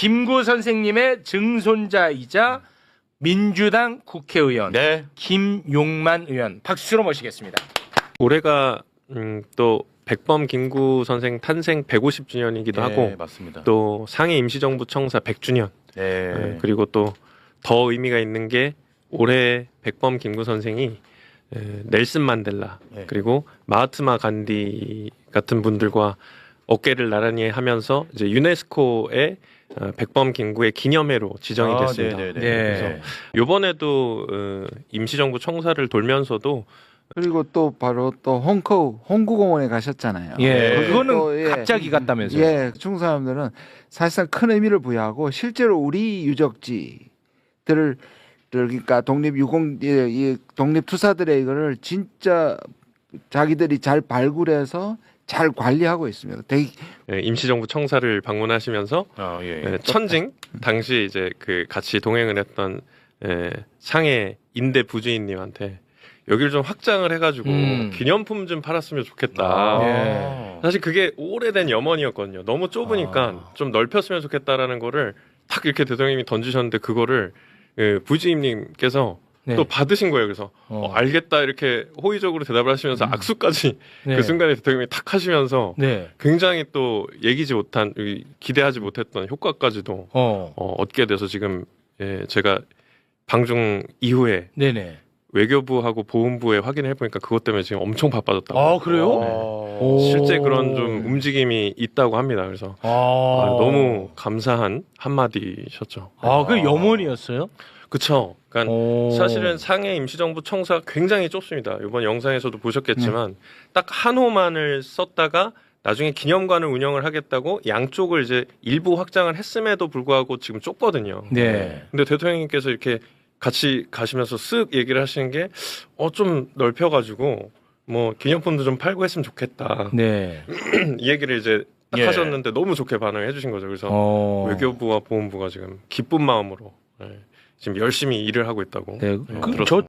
김구 선생님의 증손자이자 민주당 국회의원 네. 김용만 의원 박수로 모시겠습니다. 올해가 음, 또 백범 김구 선생 탄생 150주년이기도 네, 하고 맞습니다. 또 상해 임시정부 청사 100주년 네. 그리고 또 더 의미가 있는 게 올해 백범 김구 선생이 에, 넬슨 만델라 네. 그리고 마하트마 간디 같은 분들과 어깨를 나란히 하면서 이제 유네스코의 어, 백범 김구의 기념회로 지정이 아, 됐습니다. 네네네. 네. 그래서 이번에도 어, 임시정부 청사를 돌면서도 그리고 또 바로 또 홍커 홍구공원에 가셨잖아요. 예, 네. 그거는 또, 예. 갑자기 갔다면서요. 예, 중국 사람들은 사실상 큰 의미를 부여하고 실제로 우리 유적지들을 그러니까 독립 유공 이, 이 독립 투사들의 이거를 진짜 자기들이 잘 발굴해서 잘 관리하고 있습니다. 되게 예, 임시정부 청사를 방문하시면서 아, 예. 예, 천징 당시 이제 그 같이 동행을 했던 예, 상해 인대 부주인님한테 여기를 좀 확장을 해가지고 음. 기념품 좀 팔았으면 좋겠다. 아. 예. 사실 그게 오래된 염원이었거든요. 너무 좁으니까 아. 좀 넓혔으면 좋겠다라는 거를 딱 이렇게 대통령님이 던지셨는데 그거를 예, 부주임님께서 네. 또 받으신 거예요. 그래서 어. 어, 알겠다 이렇게 호의적으로 대답을 하시면서 음. 악수까지 네. 그 순간에 대통령이 탁 하시면서 네. 굉장히 또 얘기지 못한 이- 기대하지 못했던 효과까지도 어. 어, 얻게 돼서 지금 예, 제가 방중 이후에 네네. 외교부하고 보훈부에 확인을 해보니까 그것 때문에 지금 엄청 바빠졌다고. 아 그래요? 네. 오. 실제 그런 좀 움직임이 있다고 합니다. 그래서 아, 아, 너무 감사한 한마디셨죠. 아, 그 염원이었어요? 그쵸. 그러니까 오. 사실은 상해 임시정부 청사 굉장히 좁습니다. 이번 영상에서도 보셨겠지만 네. 딱한 호만을 썼다가 나중에 기념관을 운영을 하겠다고 양쪽을 이제 일부 확장을 했음에도 불구하고 지금 좁거든요. 네. 근데 대통령님께서 이렇게 같이 가시면서 쓱 얘기를 하시는 게 어 좀 넓혀가지고 뭐 기념품도 좀 팔고 했으면 좋겠다. 네. 이 얘기를 이제 딱 예. 하셨는데 너무 좋게 반응을 해주신 거죠. 그래서 어. 외교부와 보훈부가 지금 기쁜 마음으로 예, 지금 열심히 일을 하고 있다고 네. 네, 그, 들었습니다. 저